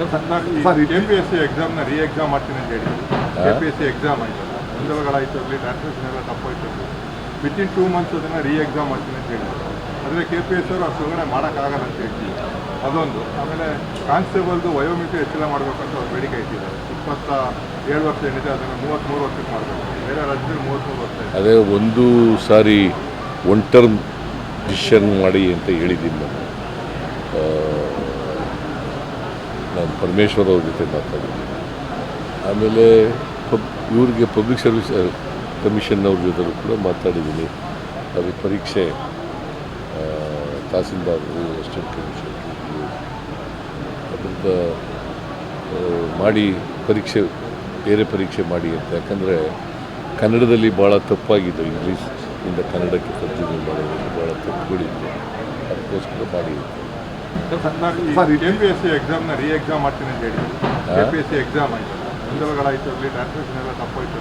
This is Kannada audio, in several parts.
Sir K P S C ಎಕ್ಸಾಮ್ನ re exam ಮಾಡ್ತೀನಿ ಅಂತ ಹೇಳಿದ್ರು. K P S C exam ಆಯಿತು. ಗೊಂದಲಗಳಾಯ್ತು ಆಗಲಿ ಟ್ರಾನ್ಸ್ಲೇಷನ್ ಎಲ್ಲ ತಪ್ಪಾಯ್ತು ವಿತ್ ವಿತಿನ್ ಟೂ ಮಂತ್ಸ್ ಅದನ್ನು ರೀ ಎಕ್ಸಾಮ್ ಮಾಡ್ತೀನಿ ಅಂತ ಹೇಳಿದ್ರು. ಆದರೆ ಕೆ ಪಿ ಎಸ್ ಅವರು ಅಷ್ಟೊಳಗಡೆ ಮಾಡೋಕ್ಕಾಗಲ್ಲ ಅಂತ ಹೇಳ್ತೀವಿ. ಅದೊಂದು. ಆಮೇಲೆ ಕಾನ್ಸ್ಟೇಬಲ್ದು ವಯೋಮಿತಿ ಹೆಚ್ಚಳ ಮಾಡಬೇಕಂತ ಅವ್ರು ಬೇಡಿಕೆ ಇಟ್ಟಿದ್ದಾರೆ. ಇಪ್ಪತ್ತ ಏಳು ವರ್ಷ ಏನಿದೆ ಅದನ್ನು ಮೂವತ್ತ್ಮೂರು ವರ್ಷಕ್ಕೆ ಮಾಡಬೇಕು. ಬೇರೆ ರಾಜ್ಯದಲ್ಲಿ ಮೂವತ್ತ್ಮೂರು ವರ್ಷ ಇದೆ. ಅದೇ ಒಂದು ಸಾರಿ ಒನ್ ಟರ್ಮ್ ಡಿಸಿಷನ್ ಮಾಡಿ ಅಂತ ಹೇಳಿದ್ದೀನಿ ನಾನು. ಆ, ನಾನು ಪರಮೇಶ್ವರ್ ಅವ್ರ ಜೊತೆ ಮಾತಾಡಿದ್ದೀನಿ. ಆಮೇಲೆ ಪಬ್, ಇವ್ರಿಗೆ ಪಬ್ಲಿಕ್ ಸರ್ವಿಸ್ ಕಮಿಷನ್ ಅವ್ರ ಜೊತೆ ಕೂಡ ಮಾತಾಡಿದ್ದೀನಿ. ಅದಕ್ಕೆ ಪರೀಕ್ಷೆ ತಹಸೀಲ್ದಾರರು ಅಸಿಸ್ಟೆಂಟ್ ಕಮಿಷನ್ ಅದರಿಂದ ಮಾಡಿ ಪರೀಕ್ಷೆ, ಬೇರೆ ಪರೀಕ್ಷೆ ಮಾಡಿ ಅಂತ. ಯಾಕಂದರೆ ಕನ್ನಡದಲ್ಲಿ ಭಾಳ ತಪ್ಪಾಗಿದೆ. ಇಂಗ್ಲೀಷ್ ಇಂದ ಕನ್ನಡಕ್ಕೆ ತರ್ಜುಮೆ ಮಾಡೋದು ಭಾಳ ತಪ್ಪುಗಳಿದೆ. ಅದಕ್ಕೋಸ್ಕರ ಮಾಡಿ sir M P S C ಎಕ್ಸಾಮ್ನ re exam ಮಾಡ್ತೀನಿ ಅಂತ ಹೇಳಿದ್ರು. K P S C exam ಆಯ್ತು. ಗೊಂದಲಗಳಾಯ್ತು ಅಲ್ಲಿ ಟ್ರಾನ್ಸ್ಲೇಷನ್ ಎಲ್ಲ ತಪ್ಪಾಯ್ತು.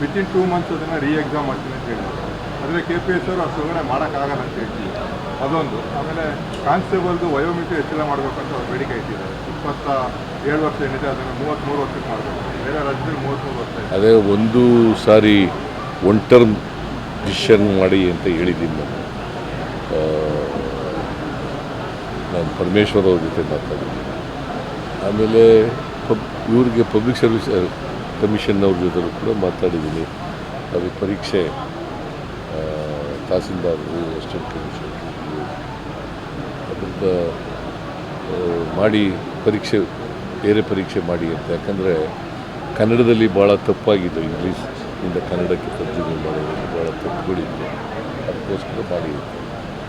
ವಿತ್ ಇನ್ ಟೂ ಮಂತ್ಸ್ ಅದನ್ನು ರೀ ಎಕ್ಸಾಮ್ ಮಾಡ್ತೀನಿ ಅಂತ ಹೇಳಿದ್ರು. ಆದರೆ ಕೆ ಪಿ ಎಸ್ ಅವರು ಅಷ್ಟೊಳಗಡೆ ಮಾಡೋಕ್ಕಾಗಲ್ಲ ಅಂತ ಹೇಳ್ತೀವಿ ಅದೊಂದು. ಆಮೇಲೆ ಕಾನ್ಸ್ಟೇಬಲ್ದು ವಯೋಮಿತಿ ಹೆಚ್ಚಳ ಮಾಡಬೇಕಂತ ಅವ್ರು ಬೇಡಿಕೆ ಇಟ್ಟಿದ್ದಾರೆ. ಇಪ್ಪತ್ತ ಏಳು ವರ್ಷ ಏನಿದೆ ಅದನ್ನು ಮೂವತ್ತ್ಮೂರು ವರ್ಷಕ್ಕೆ ಮಾಡಬೇಕು. ಬೇರೆ ರಾಜ್ಯದಲ್ಲಿ ಮೂವತ್ತ್ಮೂರು ವರ್ಷ ಇದೆ. ಅದೇ ಒಂದು ಸಾರಿ ಒನ್ ಟರ್ಮ್ ಡಿಸಿಷನ್ ಮಾಡಿ ಅಂತ ಹೇಳಿದ್ದೀನಿ ನಾನು. ಆ, ನಾನು ಪರಮೇಶ್ವರ್ ಅವ್ರ ಜೊತೆ ಮಾತಾಡಿದ್ದೀನಿ. ಆಮೇಲೆ ಪಬ್, ಇವ್ರಿಗೆ ಪಬ್ಲಿಕ್ ಸರ್ವಿಸ್ ಕಮಿಷನ್ನವ್ರ ಜೊತೆಲೂ ಜೊತೆ ಕೂಡ ಮಾತಾಡಿದ್ದೀನಿ. ಅದು ಪರೀಕ್ಷೆ ತಹಸೀಲ್ದಾರರು ಅಸಿಸ್ಟೆಂಟ್ ಕಮಿಷನರ್ ಅದರಿಂದ ಮಾಡಿ ಪರೀಕ್ಷೆ, ಬೇರೆ ಪರೀಕ್ಷೆ ಮಾಡಿ ಅಂತ. ಯಾಕಂದರೆ ಕನ್ನಡದಲ್ಲಿ ಭಾಳ ತಪ್ಪಾಗಿದೆ ಇಂಗ್ಲೀಷ್ ಇಂದ ಕನ್ನಡಕ್ಕೆ ತರ್ಜುಮೆ ಮಾಡೋದು, ಭಾಳ ತಪ್ಪುಗಳಿದೆ. ಅದಕ್ಕೋಸ್ಕರ ಮಾಡಿ